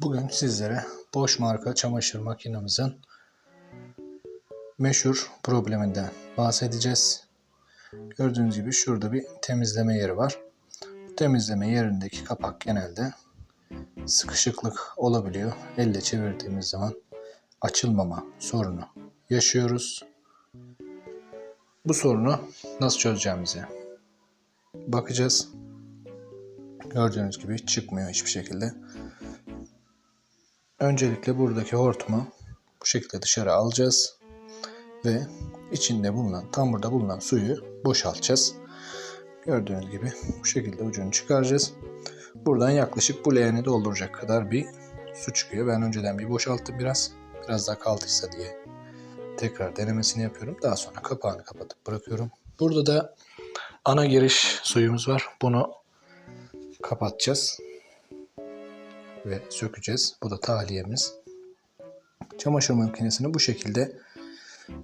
Bugün sizlere Bosch marka çamaşır makinemizin meşhur probleminden bahsedeceğiz. Gördüğünüz gibi şurada bir temizleme yeri var. Bu temizleme yerindeki kapak genelde sıkışıklık olabiliyor. Elle çevirdiğimiz zaman açılmama sorunu yaşıyoruz. Bu sorunu nasıl çözeceğimize bakacağız. Gördüğünüz gibi çıkmıyor hiçbir şekilde. Öncelikle buradaki hortumu bu şekilde dışarı alacağız ve içinde bulunan, tam burada bulunan suyu boşaltacağız. Gördüğünüz gibi bu şekilde ucunu çıkaracağız. Buradan yaklaşık bu leğeni dolduracak kadar bir su çıkıyor. Ben önceden bir boşalttım biraz. Biraz daha kaldıysa diye tekrar denemesini yapıyorum. Daha sonra kapağını kapatıp bırakıyorum. Burada da ana giriş suyumuz var. Bunu kapatacağız ve sökeceğiz. Bu da tahliyemiz. Çamaşır makinesini bu şekilde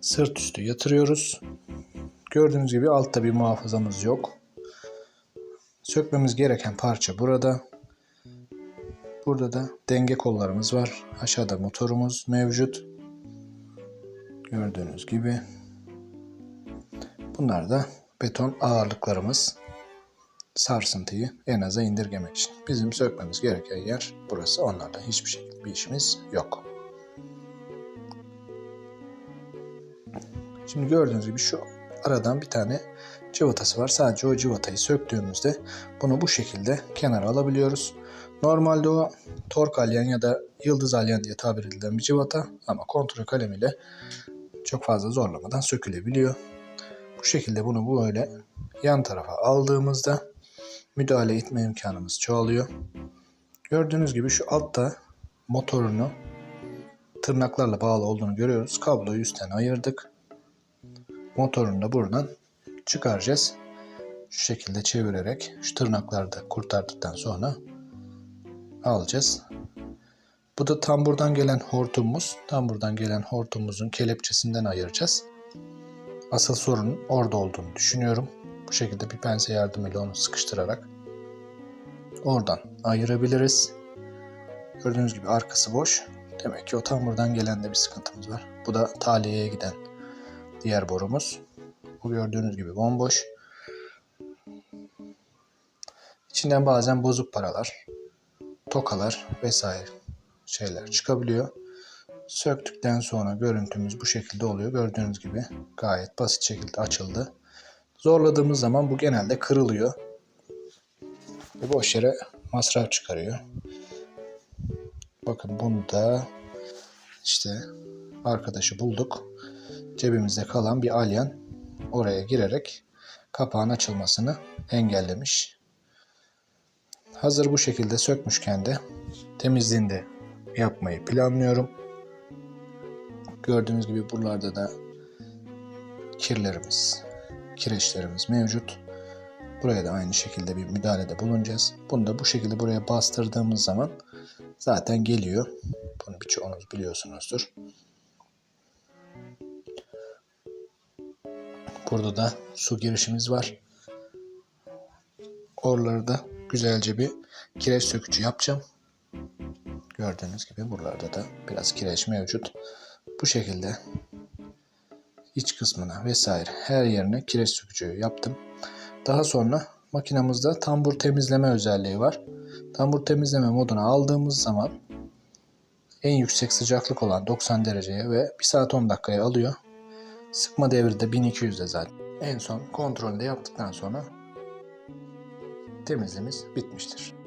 sırt üstü yatırıyoruz. Gördüğünüz gibi altta bir muhafazamız yok. Sökmemiz gereken parça burada. Burada da denge kollarımız var. Aşağıda motorumuz mevcut. Gördüğünüz gibi. Bunlar da beton ağırlıklarımız sarsıntıyı en aza indirgemek için. Bizim sökmemiz gereken yer burası. Onlarla hiçbir şekilde bir işimiz yok. Şimdi gördüğünüz gibi şu aradan bir tane cıvatası var. Sadece o cıvatayı söktüğümüzde bunu bu şekilde kenara alabiliyoruz. Normalde o tork alyan ya da yıldız alyan diye tabir edilen bir cıvata ama kontrol kalemiyle çok fazla zorlamadan sökülebiliyor. Bu şekilde bunu böyle yan tarafa aldığımızda müdahale etme imkanımız çoğalıyor. Gördüğünüz gibi şu altta motorunu tırnaklarla bağlı olduğunu görüyoruz. Kabloyu üstten ayırdık. Motorunu da buradan çıkaracağız. Şu şekilde çevirerek şu tırnakları da kurtardıktan sonra alacağız. Bu da tam buradan gelen hortumumuz. Tam buradan gelen hortumumuzun kelepçesinden ayıracağız. Asıl sorunun orada olduğunu düşünüyorum. Bu şekilde bir pense yardımıyla onu sıkıştırarak oradan ayırabiliriz. Gördüğünüz gibi arkası boş. Demek ki o tam buradan gelen de bir sıkıntımız var. Bu da taliyeye giden diğer borumuz. Bu gördüğünüz gibi bomboş. İçinden bazen bozuk paralar, tokalar vesaire şeyler çıkabiliyor. Söktükten sonra görüntümüz bu şekilde oluyor. Gördüğünüz gibi gayet basit şekilde açıldı. Zorladığımız zaman bu genelde kırılıyor. Ve boş yere masraf çıkarıyor. Bakın bunu da işte arkadaşı bulduk. Cebimizde kalan bir alyan oraya girerek kapağın açılmasını engellemiş. Hazır bu şekilde sökmüşken de temizliğini yapmayı planlıyorum. Gördüğünüz gibi buralarda da kirlerimiz, kireçlerimiz mevcut. Buraya da aynı şekilde bir müdahalede bulunacağız. Bunu da bu şekilde buraya bastırdığımız zaman zaten geliyor. Bunu birçoğunuz biliyorsunuzdur. Burada da su girişimiz var. Oraları da güzelce bir kireç sökücü yapacağım. Gördüğünüz gibi buralarda da biraz kireç mevcut. Bu şekilde iç kısmına vesaire her yerine kireç sökücü yaptım. Daha sonra makinamızda tambur temizleme özelliği var. Tambur temizleme moduna aldığımız zaman en yüksek sıcaklık olan 90 dereceye ve 1 saat 10 dakikaya alıyor. Sıkma devri de 1200'de zaten. En son kontrolde yaptıktan sonra temizliğimiz bitmiştir.